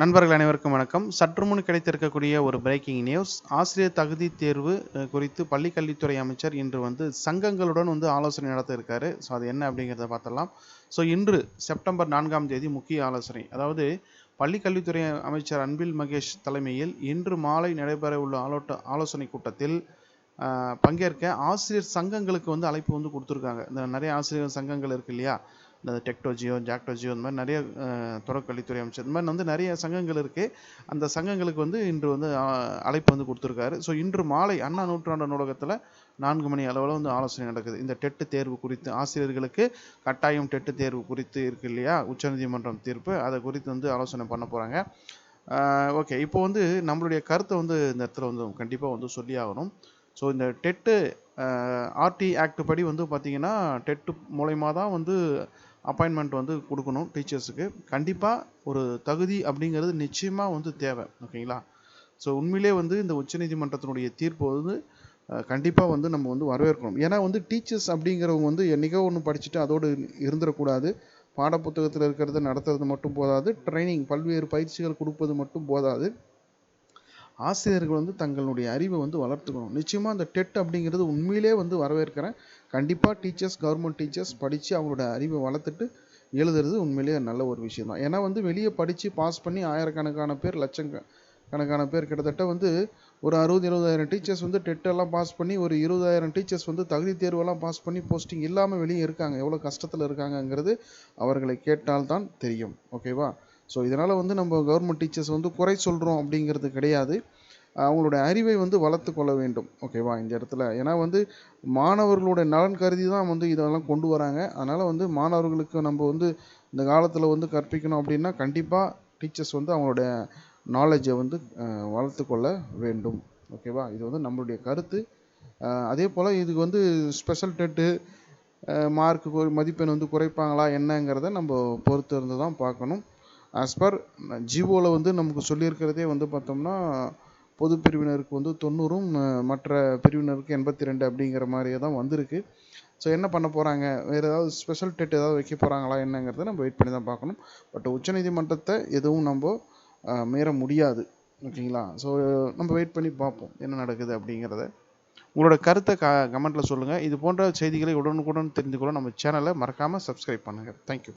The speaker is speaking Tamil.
நண்பர்கள் அனைவருக்கும் வணக்கம். சற்று முன் கிடைத்திருக்கக்கூடிய ஒரு பிரேக்கிங் நியூஸ் ஆசிரியர் தகுதி தேர்வு குறித்து பள்ளி கல்வித்துறை அமைச்சர் இன்று வந்து சங்கங்களுடன் வந்து ஆலோசனை நடத்த இருக்காரு ஸோ அது என்ன அப்படிங்கிறத பார்த்தலாம் ஸோ இன்று செப்டம்பர் நான்காம் தேதி முக்கிய ஆலோசனை. அதாவது பள்ளிக்கல்வித்துறை அமைச்சர் அன்பில் மகேஷ் தலைமையில் இன்று மாலை நடைபெற உள்ள ஆலோட்ட ஆலோசனை கூட்டத்தில் பங்கேற்க ஆசிரியர் சங்கங்களுக்கு வந்து அழைப்பு வந்து கொடுத்துருக்காங்க. இந்த நிறைய ஆசிரியர் சங்கங்கள் இருக்குது இல்லையா? இந்த டெக்டோஜியோ ஜாக்டோஜியோ இந்த மாதிரி நிறைய தொடக்கல்வித்துறை அமைச்சர் இந்த மாதிரி வந்து நிறைய சங்கங்கள் இருக்குது அந்த சங்கங்களுக்கு வந்து இன்று வந்து அழைப்பு வந்து கொடுத்துருக்காரு. ஸோ இன்று மாலை அண்ணா நூற்றாண்டு நூலகத்தில் நான்கு மணி அளவில் வந்து ஆலோசனை நடக்குது. இந்த டெட்டு தேர்வு குறித்து ஆசிரியர்களுக்கு கட்டாயம் டெட்டு தேர்வு குறித்து இருக்கு இல்லையா? உச்சநீதிமன்றம் தீர்ப்பு. அதை குறித்து வந்து ஆலோசனை பண்ண போகிறாங்க ஓகே. இப்போ வந்து நம்மளுடைய கருத்தை வந்து இந்த இடத்துல வந்து கண்டிப்பாக வந்து சொல்லி ஆகணும் ஸோ இந்த டெட்டு ஆர்டி ஆக்ட் படி வந்து பார்த்திங்கன்னா டெட்டு மூலயமா தான் வந்து அப்பாயின்மெண்ட் வந்து கொடுக்கணும் டீச்சர்ஸுக்கு கண்டிப்பாக ஒரு தகுதி அப்படிங்கிறது நிச்சயமாக வந்து தேவை ஓகேங்களா? ஸோ உண்மையிலே வந்து இந்த உச்சநீதிமன்றத்தினுடைய தீர்ப்பு வந்து கண்டிப்பாக வந்து நம்ம வந்து வரவேற்கணும். ஏன்னா வந்து டீச்சர்ஸ் அப்படிங்கிறவங்க வந்து என்றைக்கோ ஒன்று படிச்சுட்டு அதோடு இருந்துடக்கூடாது. பாடப்புத்தகத்தில் இருக்கிறத நடத்துறது மட்டும் போதாது. ட்ரைனிங் பல்வேறு பயிற்சிகள் கொடுப்பது மட்டும் போதாது. ஆசிரியர்கள் வந்து தங்களுடைய அறிவை வந்து வளர்த்துக்கணும். நிச்சயமாக அந்த டெட் அப்படிங்கிறது உண்மையிலே வந்து வரவேற்கிறேன். கண்டிப்பாக டீச்சர்ஸ் கவர்மெண்ட் டீச்சர்ஸ் படித்து அவங்களோட அறிவை வளர்த்துட்டு எழுதுறது உண்மையிலேயே நல்ல ஒரு விஷயம் தான் ஏன்னா வந்து வெளியே படித்து பாஸ் பண்ணி ஆயிரக்கணக்கான பேர் லட்சம் கணக்கான பேர் கிட்டத்தட்ட வந்து ஒரு அறுபது இருபதாயிரம் டீச்சர்ஸ் வந்து டெட்டெல்லாம் பாஸ் பண்ணி ஒரு இருபதாயிரம் டீச்சர்ஸ் வந்து தகுதி தேர்வெல்லாம் பாஸ் பண்ணி போஸ்டிங் இல்லாமல் வெளியே இருக்காங்க. எவ்வளோ கஷ்டத்தில் இருக்காங்கங்கிறது அவர்களை கேட்டால்தான் தெரியும். ஓகேவா ஸோ இதனால் வந்து நம்ம கவர்மெண்ட் டீச்சர்ஸ் வந்து குறை சொல்கிறோம் அப்படிங்கிறது கிடையாது. அவங்களோட அறிவை வந்து வளர்த்து கொள்ள வேண்டும். ஓகேவா இந்த இடத்துல. ஏன்னா வந்து மாணவர்களுடைய நலன் கருதி தான் வந்து இதெல்லாம் கொண்டு வராங்க. அதனால் வந்து மாணவர்களுக்கு நம்ம வந்து இந்த காலத்தில் வந்து கற்பிக்கணும் அப்படின்னா கண்டிப்பாக டீச்சர்ஸ் வந்து அவங்களுடைய நாலேஜை வந்து வளர்த்து கொள்ள வேண்டும். ஓகேவா இது வந்து நம்மளுடைய கருத்து. அதே போல் இதுக்கு வந்து ஸ்பெஷல் டெட்டு மார்க்கு மதிப்பெண் வந்து குறைப்பாங்களா என்னங்கிறத நம்ம பொறுத்து இருந்து தான் பார்க்கணும். ஆஸ் பர் ஜிஓவில் வந்து நமக்கு சொல்லியிருக்கிறதே வந்து பார்த்தோம்னா பொது பிரிவினருக்கு வந்து தொண்ணூறும் மற்ற பிரிவினருக்கு எண்பத்தி ரெண்டு அப்படிங்கிற மாதிரியே தான் வந்திருக்கு. ஸோ என்ன பண்ண போகிறாங்க வேறு ஏதாவது ஸ்பெஷல் டெட் ஏதாவது வைக்க போகிறாங்களா என்னங்கிறத நம்ம வெயிட் பண்ணி தான் பார்க்கணும். பட் உச்சநீதிமன்றத்தை எதுவும் நம்ம மீற முடியாது. ஓகேங்களா? ஸோ நம்ம வெயிட் பண்ணி பார்ப்போம் என்ன நடக்குது அப்படிங்கிறத. உங்களோட கருத்தை க கமெண்ட்டில் சொல்லுங்கள் இது போன்ற செய்திகளை உடனுக்குடன் தெரிந்து கொள்ள நம்ம சேனலை மறக்காமல் சப்ஸ்கிரைப் பண்ணுங்கள் தேங்க்யூ